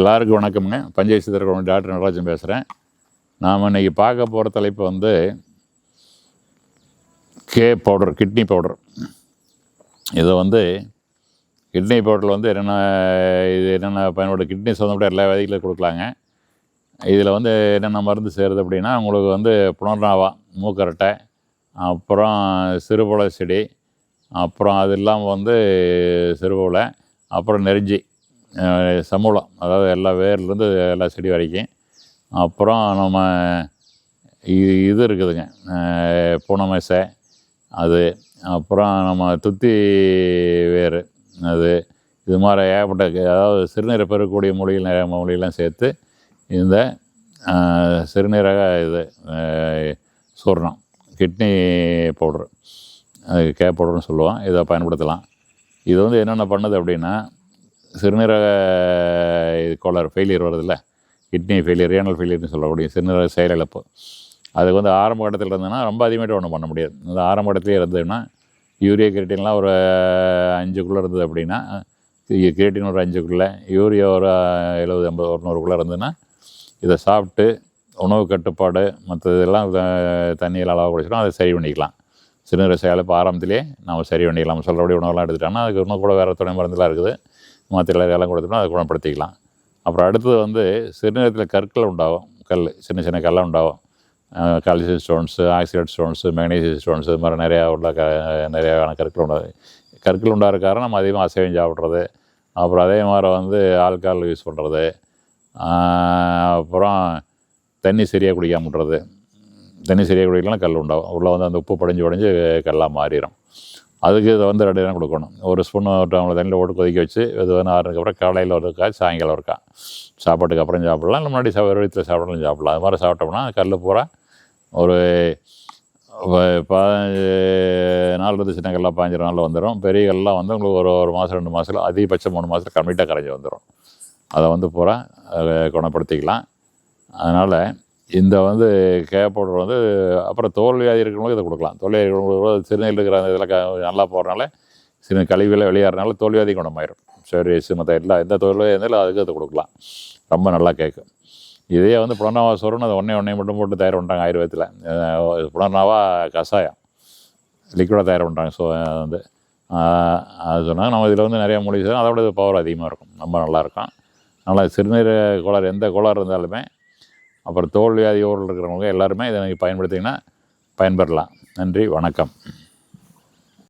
எல்லாருக்கும் வணக்கம்ங்க. பஞ்சாயத்து சித்தர் டாக்டர் நடராஜன் பேசுகிறேன் நாம் இன்னைக்கு பார்க்க போகிற தலைப்பு வந்து கே பவுடர் கிட்னி பவுடர். இதை வந்து கிட்னி பவுடரில் வந்து என்னென்ன இது என்னென்ன பயன்படுது கிட்னி சம்மந்தப்பட்ட எல்லா விதைகளும் கொடுக்கலாங்க. இதில் வந்து என்னென்ன மருந்து சேருது அப்படின்னா உங்களுக்கு வந்து புனர்நாவா மூக்கரட்டை அப்புறம் சிறுபுளை செடி அப்புறம் அது இல்லாமல் வந்து சிறுபுளை அப்புறம் நெருஞ்சி சமூலம். அதாவது எல்லா வேர்லேருந்து எல்லா செடி வரைக்கும். அப்புறம் நம்ம இது இது இருக்குதுங்க. பூனமேசை அது. அப்புறம் நம்ம துத்தி வேர் அது. இது மாதிரி ஏகப்பட்ட அதாவது சிறுநீரை பெறக்கூடிய மூலிகை மூலிகைலாம் சேர்த்து இந்த சிறுநீரக இது சூர்ணம் கிட்னி பவுட்ரு அது கே பவுடர்னு சொல்லுவோம். இதை பயன்படுத்தலாம். இது வந்து என்னென்ன பண்ணுது அப்படின்னா சிறுநீரக இது கோளாறு ஃபெயிலியர் வருதுல்ல? கிட்னி ஃபெயிலியர் ரேனல் ஃபெயிலியர்னு சொல்லக்கூடிய சிறுநீரக செயலிழப்பு. அதுக்கு வந்து ஆரம்ப கட்டத்தில் இருந்ததுன்னா ரொம்ப அதிகமாகிட்டு ஒன்றும் பண்ண முடியாது. இந்த ஆரம்ப கட்டத்திலே இருந்ததுன்னா யூரியா கிரேட்டின்லாம் ஒரு அஞ்சுக்குள்ளே இருந்தது அப்படின்னா கிரேட்டின் ஒரு அஞ்சுக்குள்ளே யூரியா ஒரு எழுபது ஐம்பது ஒரு நூறுக்குள்ளே இருந்ததுன்னா இதை சாப்பிட்டு உணவு கட்டுப்பாடு மற்ற இதெல்லாம் தண்ணியில் அளவு குடிச்சிடும் அதை சரி பண்ணிக்கலாம். சிறுநீரக இப்போ ஆரம்பத்திலே நம்ம சரி பண்ணிக்கலாம். நம்ம சொல்கிறபடி உணவெல்லாம் எடுத்துட்டோம்னா அதுக்கு இன்னும் கூட வேறு துணை மருந்துலாம் இருக்குது. மாத்திரை இதெல்லாம் கொடுத்தோம்னா அதை குணப்படுத்திக்கலாம். அப்புறம் அடுத்தது வந்து சிறுநீரத்தில் கற்கள் உண்டாகும். கல் சின்ன சின்ன கல்லாம் உண்டாகும். Calcium stones accident stones magnesium stones இது மாதிரி நிறையா உள்ள க நிறையாவான கற்கள் உண்டாகும் கற்கள் உண்டாகிற காரணம் நம்ம அதிகமாக அசைவம் சாப்பிட்றது. அப்புறம் அதே மாதிரி வந்து ஆல்கால் யூஸ் பண்ணுறது அப்புறம் தண்ணி சரியாக குடிக்காம விட்றது. தண்ணி சரியாக குடிக்கலாம் கல் உண்டாகும். உள்ளே வந்து அந்த உப்பு படைஞ்சு உடஞ்சி கல்லாக மாறிடும் அதுக்கு இதை வந்து ரெண்டு நேரம் கொடுக்கணும். ஒரு ஸ்பூன் ஒரு டம்ளர் தண்ணியில் போட்டு கொதிக்க வச்சு இது வந்து ஆறுனதுக்கப்புறம் காலையில் ஒருக்கா சாயங்காலம் இருக்கா சாப்பாட்டுக்கு அப்புறம் சாப்பிடலாம். இல்லை முன்னாடி சாப்பிட வீட்டில் சாப்பிடலாம் சாப்பிடலாம். அது மாதிரி சாப்பிட்டோம்னா கல் பூரா ஒரு பதினஞ்சு நாள் வந்து சின்ன கல்லாம் பாஞ்சு நாளில் வந்துடும் பெரிய கல்லாம் வந்து உங்களுக்கு ஒரு ஒரு மாதம் ரெண்டு மாதத்தில் அதிகபட்சம் மூணு மாதத்தில் கம்ப்ளீட்டாக கரைஞ்சி வந்துடும் அதை வந்து பூரா குணப்படுத்திக்கலாம். அதனால் இந்த வந்து கே பவுடர் வந்து அப்புறம் தோல் வியாதி இருக்கிறவங்களுக்கு இதை கொடுக்கலாம். தோல் வியாதி இருக்கிறவங்களுக்கு சிறுநீர் இருக்கிற அந்த இதில் நல்லா போகிறனால சிறு கழிவுகளை வெளியேறனால தோல் வியாதி குணமாயிரும் சரி மற்ற எல்லா எந்த தோல் வியாதி இருந்தாலும் அதுக்கு அதை கொடுக்கலாம். ரொம்ப நல்லா கேட்கும். இதே வந்து புனர்நாவா சொருன்னு அதை ஒன்றே ஒன்றே மட்டும் போட்டு தயார் பண்ணுறாங்க ஆயுர்வேதத்தில். புலனாவா கஷாயம் லிக்விடாக தயார் பண்ணுறாங்க ஸோ வந்து. அது சொன்னால் நம்ம இதில் வந்து நிறைய மூலிகை அதை அதோட இது பவர் அதிகமாக இருக்கும். ரொம்ப நல்லாயிருக்கும் அதனால் சிறுநீர் கோளாறு எந்த கோளாறு இருந்தாலுமே அப்புறம் தோல் ஊரில் இருக்கிறவங்க எல்லாருமே இதை நீங்கள் பயன்படுத்திங்கன்னா பயன்பெறலாம். நன்றி வணக்கம்.